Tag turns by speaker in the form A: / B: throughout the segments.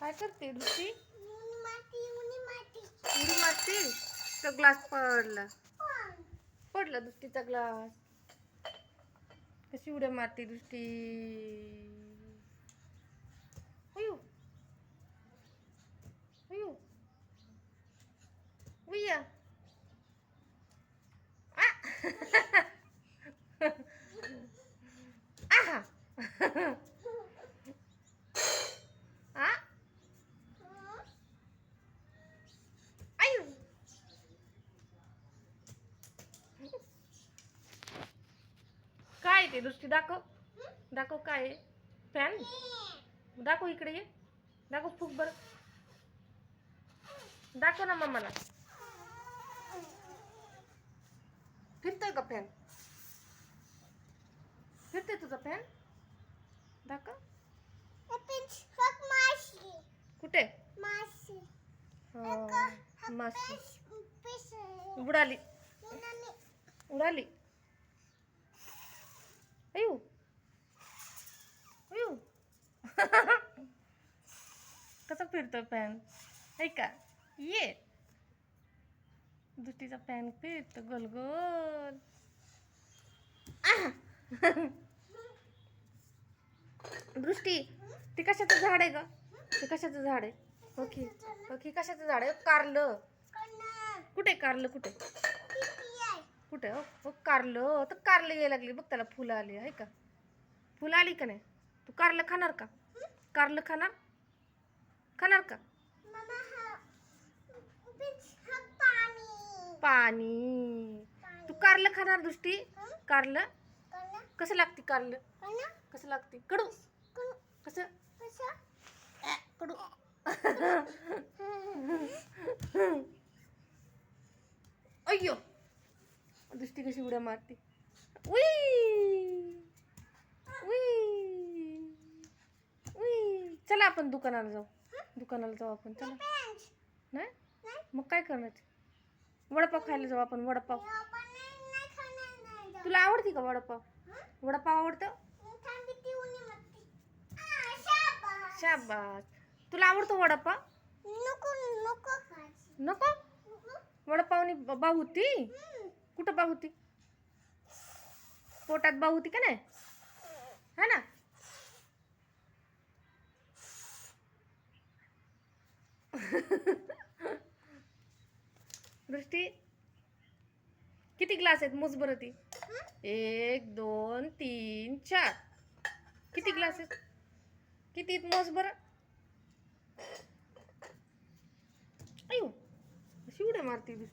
A: काय करते
B: माती
A: उडी मारते तर ग्लास पडला. पडला दुसरीचा ग्लास. कशी उड्या मारते अयो अयो उया आ आहा आ आयु काय ते दृष्टी दाखव. दाखव काय आहे. फॅन दाखव इकडे ये. दाखव फुक बर. दाखव ना मम्माला फिरतोय का फॅन फिरतोय तुझा फॅन दाखव. कुठे? हा, उडाली. उडाली. अयो अयो कसा फिरतो फॅन ऐका का? ये. दुसरीचा फॅन फिरतो गोल गोल दृष्टी ते कशाचं झाड आहे ग? ते कशाचं झाड आहे? ओके. ओके कशाचं झाड आहे? कारलं. कुठे कारलं? कुठे? कुठे? हो हो कारलं. तर कारलं यायला लागली बघ त्याला. फुलं आली आहे का? फुलं आली का नाही? तू कारलं खाणार का? कारलं खाणार? खाणार का?
B: हा पाणी.
A: तू कारलं खाणार दृष्टी? कारलं? कसं लागते कारलं? कसं लागते? कडू. कसं? कडू. अय्यो. दृष्टी कशी उड्या मारते. उई! उई! उई! चला आपण दुकानाला जाऊ. दुकानाला जाऊ आपण चला. नाही? मग काय करणार वडापाव खायला जाऊ आपण वडापाव. तुला आवडते का वडापाव? वडापाव आवडतं?
B: शाबास.
A: तुला आवडतो वडापाव?
B: नको नको
A: वडापावनी बाऊ होती कुठं पाहू ती पोटात बाऊ होती का नाही? हा ना? दृष्टी किती ग्लास आहेत मोज बरं ती? एक दोन तीन चार. किती ग्लास आहेत? किती मोज बरं? अयो अशी उड्या मारते शिव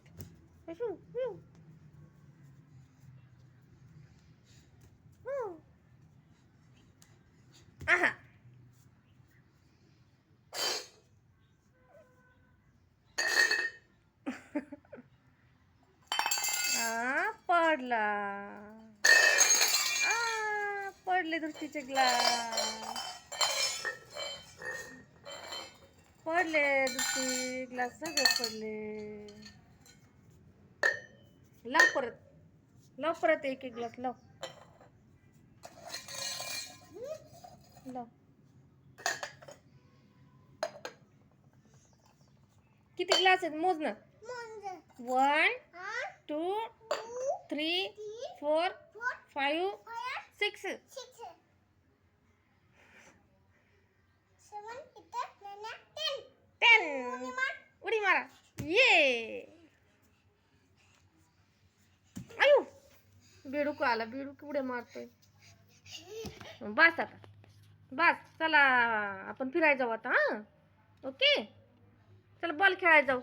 A: अशी अयो. हो. आहा आ पडला आ पडले दृष्टीचे ग्लास पडले दुसरी ग्लास सगळे पडले लाव परत लाव परत एक एक ग्लास लाव लाव. किती ग्लास आहेत? मोज ना one two three four five six. Ten. उडी मारा. ये. आयु. बेडूक आला. बेडूक उड्या मारतोय. बस आता. बस चला आपण फिरायला जाऊ आता हां? ओके? चला बॉल खेळायला जाऊ.